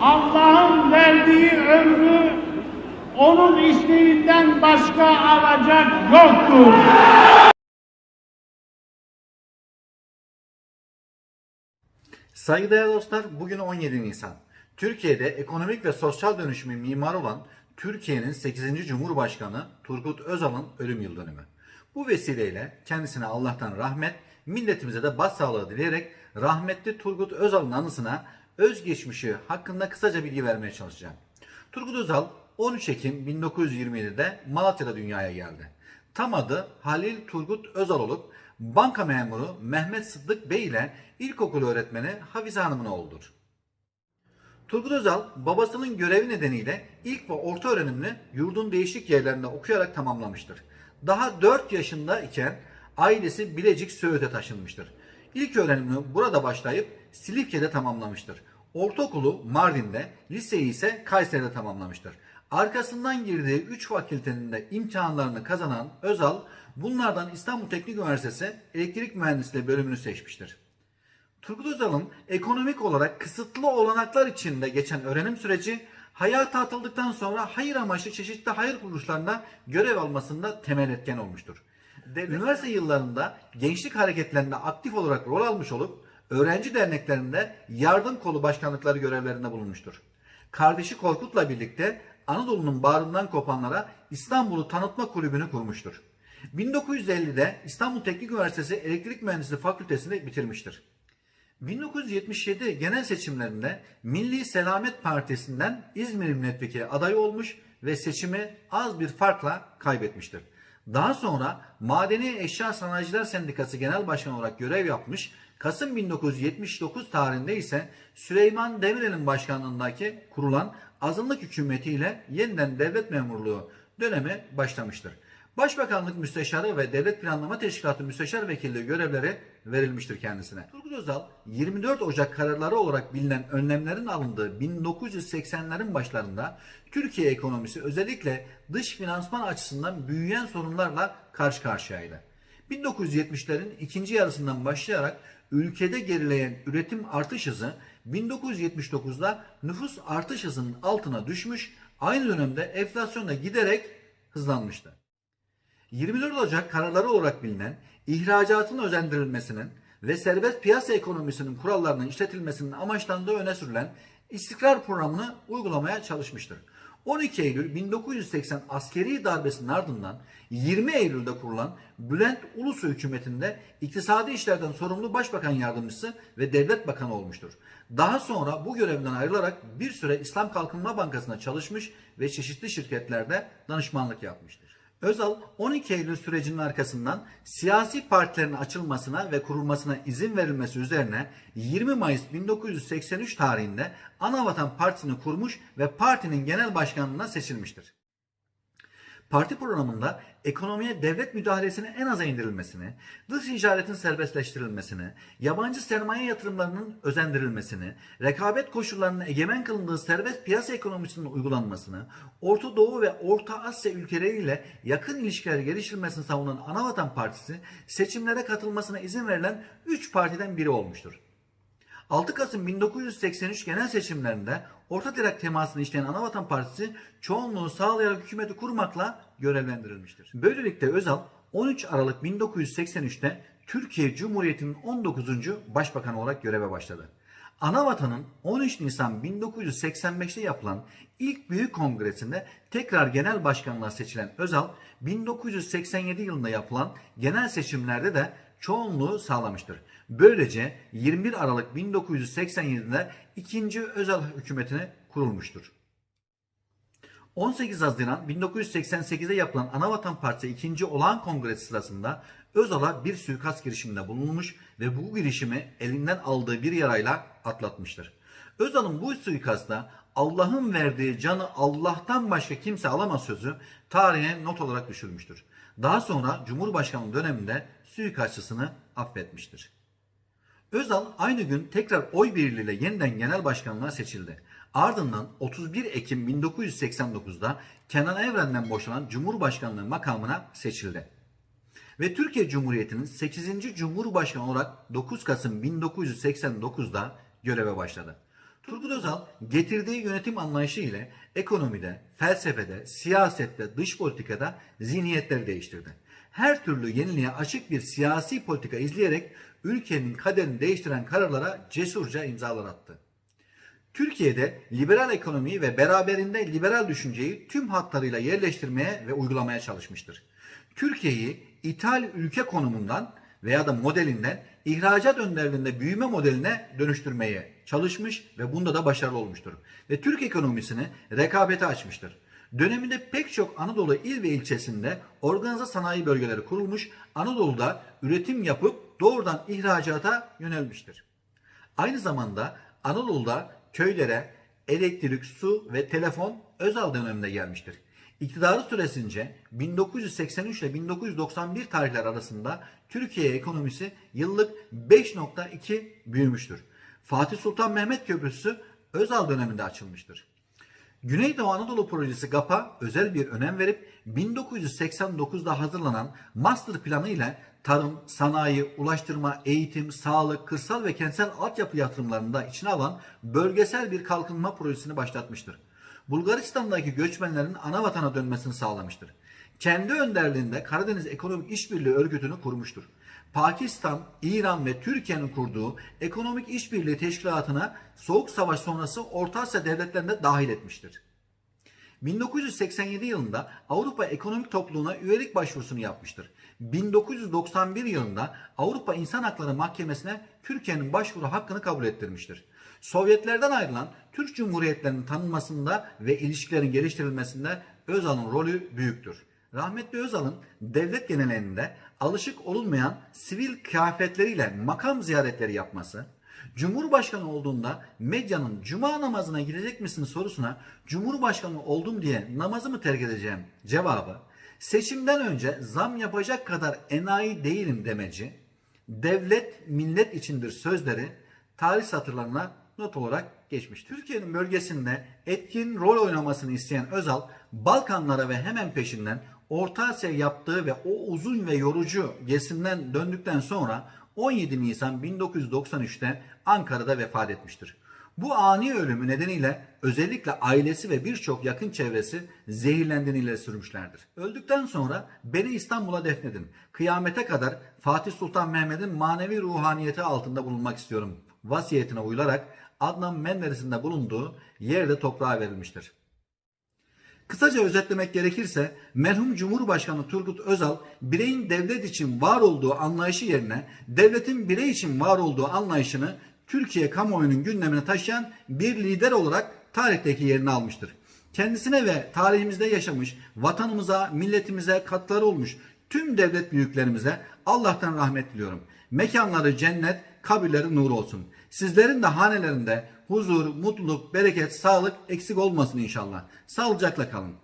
Allah'ın verdiği ömrü onun isteğinden başka alacak yoktur. Saygıdeğer dostlar, bugün 17 Nisan. Türkiye'de ekonomik ve sosyal dönüşümün mimarı olan Türkiye'nin 8. Cumhurbaşkanı Turgut Özal'ın ölüm yıl dönümü. Bu vesileyle kendisine Allah'tan rahmet, milletimize de başsağlığı dileyerek rahmetli Turgut Özal'ın anısına özgeçmişi hakkında kısaca bilgi vermeye çalışacağım. Turgut Özal 13 Ekim 1927'de Malatya'da dünyaya geldi. Tam adı Halil Turgut Özal olup banka memuru Mehmet Sıddık Bey ile ilkokul öğretmeni Hafize Hanım'ın oğludur. Turgut Özal babasının görevi nedeniyle ilk ve orta öğrenimini yurdun değişik yerlerinde okuyarak tamamlamıştır. Daha 4 yaşında iken ailesi Bilecik Söğüt'e taşınmıştır. İlk öğrenimini burada başlayıp Silifke'de tamamlamıştır. Ortaokulu Mardin'de, liseyi ise Kayseri'de tamamlamıştır. Arkasından girdiği 3 fakültenin de imtihanlarını kazanan Özal, bunlardan İstanbul Teknik Üniversitesi Elektrik Mühendisliği bölümünü seçmiştir. Turgut Özal'ın ekonomik olarak kısıtlı olanaklar içinde geçen öğrenim süreci hayata atıldıktan sonra hayır amaçlı çeşitli hayır kuruluşlarında görev almasında temel etken olmuştur. Üniversite yıllarında gençlik hareketlerinde aktif olarak rol almış olup öğrenci derneklerinde yardım kolu başkanlıkları görevlerinde bulunmuştur. Kardeşi Korkut'la birlikte Anadolu'nun bağrından kopanlara İstanbul'u tanıtma kulübünü kurmuştur. 1950'de İstanbul Teknik Üniversitesi Elektrik Mühendisliği Fakültesini bitirmiştir. 1977 genel seçimlerinde Milli Selamet Partisi'nden İzmir Milletvekili adayı olmuş ve seçimi az bir farkla kaybetmiştir. Daha sonra Madeni Eşya Sanayiciler Sendikası Genel Başkanı olarak görev yapmış, Kasım 1979 tarihinde ise Süleyman Demirel'in başkanlığındaki kurulan azınlık hükümetiyle yeniden devlet memurluğu dönemi başlamıştır. Başbakanlık Müsteşarı ve Devlet Planlama Teşkilatı Müsteşar Vekilliği görevleri verilmiştir kendisine. Turgut Özal 24 Ocak kararları olarak bilinen önlemlerin alındığı 1980'lerin başlarında Türkiye ekonomisi özellikle dış finansman açısından büyüyen sorunlarla karşı karşıyaydı. 1970'lerin ikinci yarısından başlayarak ülkede gerileyen üretim artış hızı 1979'da nüfus artış hızının altına düşmüş, aynı dönemde enflasyon da giderek hızlanmıştı. 24 Ocak kararları olarak bilinen ihracatın özendirilmesinin ve serbest piyasa ekonomisinin kurallarının işletilmesinin amaçlandığı öne sürülen istikrar programını uygulamaya çalışmıştır. 12 Eylül 1980 askeri darbesinin ardından 20 Eylül'de kurulan Bülent Ulusu hükümetinde iktisadi işlerden sorumlu başbakan yardımcısı ve devlet bakanı olmuştur. Daha sonra bu görevden ayrılarak bir süre İslam Kalkınma Bankası'nda çalışmış ve çeşitli şirketlerde danışmanlık yapmıştır. Özal 12 Eylül sürecinin arkasından siyasi partilerin açılmasına ve kurulmasına izin verilmesi üzerine 20 Mayıs 1983 tarihinde Anavatan Partisi'ni kurmuş ve partinin genel başkanlığına seçilmiştir. Parti programında ekonomiye devlet müdahalesinin en aza indirilmesini, dış ticaretin serbestleştirilmesini, yabancı sermaye yatırımlarının özendirilmesini, rekabet koşullarının egemen kılındığı serbest piyasa ekonomisinin uygulanmasını, Orta Doğu ve Orta Asya ülkeleriyle yakın ilişkiler geliştirilmesini savunan Anavatan Partisi seçimlere katılmasına izin verilen 3 partiden biri olmuştur. 6 Kasım 1983 genel seçimlerinde orta direk temasını işleyen Anavatan Partisi çoğunluğu sağlayarak hükümeti kurmakla görevlendirilmiştir. Böylelikle Özal 13 Aralık 1983'te Türkiye Cumhuriyeti'nin 19. Başbakanı olarak göreve başladı. Anavatan'ın 13 Nisan 1985'te yapılan ilk büyük kongresinde tekrar genel başkanlığa seçilen Özal, 1987 yılında yapılan genel seçimlerde de çoğunluğu sağlamıştır. Böylece 21 Aralık 1987'de ikinci Özal hükümetini kurulmuştur. 18 Haziran 1988'de yapılan Anavatan Partisi 2. Olağan Kongresi sırasında Özal'a bir suikast girişiminde bulunmuş ve bu girişimi elinden aldığı bir yarayla atlatmıştır. Özal'ın bu suikasta Allah'ın verdiği canı Allah'tan başka kimse alamaz sözü tarihe not olarak düşürmüştür. Daha sonra Cumhurbaşkanlığı döneminde suikastçısını affetmiştir. Özal aynı gün tekrar oy birliğiyle yeniden genel başkanlığa seçildi. Ardından 31 Ekim 1989'da Kenan Evren'den boşalan Cumhurbaşkanlığı makamına seçildi. Ve Türkiye Cumhuriyeti'nin 8. Cumhurbaşkanı olarak 9 Kasım 1989'da göreve başladı. Turgut Özal getirdiği yönetim anlayışı ile ekonomide, felsefede, siyasette, dış politikada zihniyetleri değiştirdi. Her türlü yeniliğe açık bir siyasi politika izleyerek ülkenin kaderini değiştiren kararlara cesurca imzalar attı. Türkiye'de liberal ekonomiyi ve beraberinde liberal düşünceyi tüm hatlarıyla yerleştirmeye ve uygulamaya çalışmıştır. Türkiye'yi ithal ülke konumundan veya da modelinden ihracat önderliğinde büyüme modeline dönüştürmeye çalışmış ve bunda da başarılı olmuştur. Ve Türk ekonomisini rekabete açmıştır. Döneminde pek çok Anadolu il ve ilçesinde organize sanayi bölgeleri kurulmuş, Anadolu'da üretim yapıp doğrudan ihracata yönelmiştir. Aynı zamanda Anadolu'da köylere elektrik, su ve telefon Özal döneminde gelmiştir. İktidarı süresince 1983 ile 1991 tarihler arasında Türkiye ekonomisi yıllık 5.2 büyümüştür. Fatih Sultan Mehmet Köprüsü Özal döneminde açılmıştır. Güneydoğu Anadolu Projesi GAP'a özel bir önem verip 1989'da hazırlanan master planı ile tarım, sanayi, ulaştırma, eğitim, sağlık, kırsal ve kentsel altyapı yatırımlarını da içine alan bölgesel bir kalkınma projesini başlatmıştır. Bulgaristan'daki göçmenlerin ana vatana dönmesini sağlamıştır. Kendi önderliğinde Karadeniz Ekonomik İşbirliği Örgütü'nü kurmuştur. Pakistan, İran ve Türkiye'nin kurduğu Ekonomik İşbirliği Teşkilatı'na Soğuk Savaş sonrası Orta Asya devletlerinde dahil etmiştir. 1987 yılında Avrupa Ekonomik Topluluğu'na üyelik başvurusunu yapmıştır. 1991 yılında Avrupa İnsan Hakları Mahkemesi'ne Türkiye'nin başvuru hakkını kabul ettirmiştir. Sovyetlerden ayrılan Türk Cumhuriyetlerinin tanınmasında ve ilişkilerin geliştirilmesinde Özal'ın rolü büyüktür. Rahmetli Özal'ın devlet genelinde alışık olunmayan sivil kıyafetleriyle makam ziyaretleri yapması, Cumhurbaşkanı olduğunda medyanın cuma namazına gidecek misin sorusuna Cumhurbaşkanı oldum diye namazımı terk edeceğim cevabı, seçimden önce zam yapacak kadar enayi değilim demeci, devlet millet içindir sözleri tarih satırlarına not olarak geçmiş. Türkiye'nin bölgesinde etkin rol oynamasını isteyen Özal, Balkanlara ve hemen peşinden Orta Asya yaptığı ve o uzun ve yorucu gezisinden döndükten sonra 17 Nisan 1993'te Ankara'da vefat etmiştir. Bu ani ölümü nedeniyle özellikle ailesi ve birçok yakın çevresi zehirlendiğini ileri sürmüşlerdir. Öldükten sonra beni İstanbul'a defnedin. Kıyamete kadar Fatih Sultan Mehmet'in manevi ruhaniyeti altında bulunmak istiyorum. Vasiyetine uyularak Adnan Menderes'in de bulunduğu yerde toprağa verilmiştir. Kısaca özetlemek gerekirse merhum Cumhurbaşkanı Turgut Özal bireyin devlet için var olduğu anlayışı yerine devletin birey için var olduğu anlayışını Türkiye kamuoyunun gündemine taşıyan bir lider olarak tarihteki yerini almıştır. Kendisine ve tarihimizde yaşamış, vatanımıza, milletimize katkıları olmuş tüm devlet büyüklerimize Allah'tan rahmet diliyorum. Mekanları cennet, kabirleri nur olsun. Sizlerin de hanelerinde huzur, mutluluk, bereket, sağlık eksik olmasın inşallah. Sağlıcakla kalın.